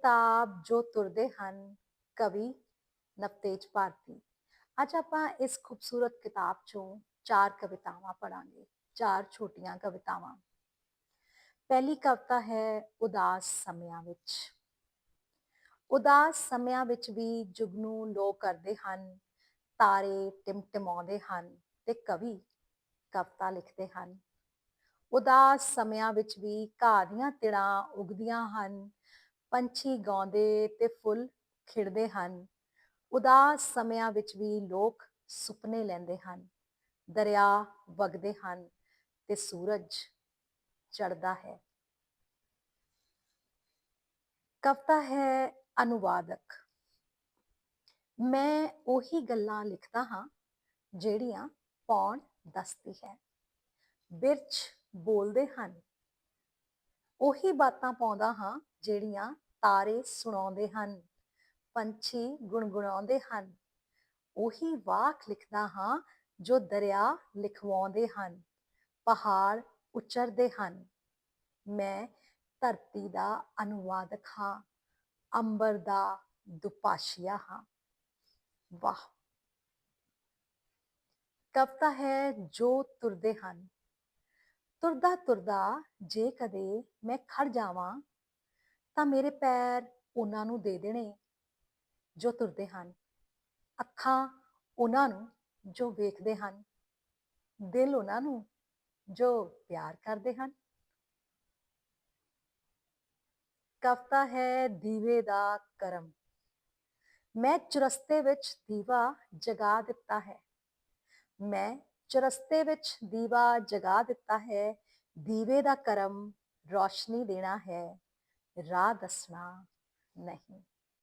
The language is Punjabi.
ਕਿਤਾਬ ਜੋ ਤੁਰਦੇ ਹਨ, ਕਵੀ ਨਵਤੇਜ ਭਾਰਤੀ। ਅੱਜ ਆਪਾਂ ਇਸ ਖੂਬਸੂਰਤ ਕਿਤਾਬ ਚੋਂ ਚਾਰ ਕਵਿਤਾਵਾਂ ਪੜਾਂਗੇ ਚਾਰ ਛੋਟੀਆਂ ਕਵਿਤਾਵਾਂ। ਪਹਿਲੀ ਕਵਿਤਾ ਹੈ ਉਦਾਸ ਸਮਿਆਂ ਵਿੱਚ। ਉਦਾਸ ਸਮਿਆਂ ਵਿੱਚ ਵੀ ਜੁਗਨੂ ਲੋ ਕਰਦੇ ਹਨ, ਤਾਰੇ ਟਿਮਟਿਮਾਉਂਦੇ ਹਨ ਤੇ ਕਵੀ ਕਵਿਤਾ ਲਿਖਦੇ ਹਨ। ਉਦਾਸ ਸਮਿਆਂ ਵਿੱਚ ਵੀ ਘਾਹ ਦੀਆਂ ਤਿੜਾਂ ਉਗਦੀਆਂ ਹਨ ਪੰਛੀ ਗਾਉਂਦੇ ਤੇ ਫੁੱਲ ਖਿੜਦੇ ਹਨ। ਉਦਾਸ ਸਮਿਆਂ ਵਿੱਚ ਵੀ ਲੋਕ ਸੁਪਨੇ ਲੈਂਦੇ ਹਨ। ਦਰਿਆ ਵਗਦੇ ਹਨ ਤੇ ਸੂਰਜ ਚੜਦਾ ਹੈ। ਕਵਤਾ ਹੈ ਅਨੁਵਾਦਕ। ਮੈਂ ਉਹੀ ਗੱਲਾਂ ਲਿਖਦਾ ਹਾਂ ਜਿਹੜੀਆਂ ਪੌਣ ਦੱਸਦੀ ਹੈ। ਬਿਰਚ ਬੋਲਦੇ ਹਨ ਉਹੀ ਬਾਤਾਂ ਪਾਉਂਦਾ ਹਾਂ ਜਿਹੜੀਆਂ ਤਾਰੇ ਸੁਣਾਉਂਦੇ ਹਨ, ਪੰਛੀ ਗੁਣਗੁਣਾਉਂਦੇ ਹਨ। ਉਹੀ ਵਾਕ ਲਿਖਦਾ ਹਾਂ ਜੋ ਦਰਿਆ ਲਿਖਵਾਉਂਦੇ ਹਨ, ਪਹਾੜ ਉਚਰਦੇ ਹਨ। ਮੈਂ ਧਰਤੀ ਦਾ ਅਨੁਵਾਦਕ ਹਾਂ, ਅੰਬਰ ਦਾ ਦੁਪਾਸ਼ੀਆ ਹਾਂ। ਵਾਹ! ਕਵਤਾ ਹੈ ਜੋ ਤੁਰਦੇ ਹਨ। ਤੁਰਦਾ ਤੁਰਦਾ ਜੇ ਕਦੇ ਮੈਂ ਖੜ ਜਾਵਾਂ ਤਾਂ ਮੇਰੇ ਪੈਰ ਉਹਨਾਂ ਨੂੰ ਦੇ ਦੇਣੇ ਜੋ ਤੁਰਦੇ ਹਨ। ਅੱਖਾਂ ਉਹਨਾਂ ਨੂੰ ਜੋ ਵੇਖਦੇ ਹਨ। ਦਿਲ ਉਹਨਾਂ ਨੂੰ ਜੋ ਪਿਆਰ ਕਰਦੇ ਹਨ। ਕਵਤਾ ਹੈ ਦੀਵੇ ਦਾ ਕਰਮ। ਮੈਂ ਚੁਰਸਤੇ ਵਿੱਚ ਦੀਵਾ ਜਗਾ ਦਿੱਤਾ ਹੈ। ਮੈਂ ਚੁਰਸਤੇ ਵਿੱਚ ਦੀਵਾ ਜਗਾ ਦਿੱਤਾ ਹੈ, ਦੀਵੇ ਦਾ ਕਰਮ ਰੋਸ਼ਨੀ ਦੇਣਾ ਹੈ, ਰਾਹ ਦੱਸਣਾ ਨਹੀਂ।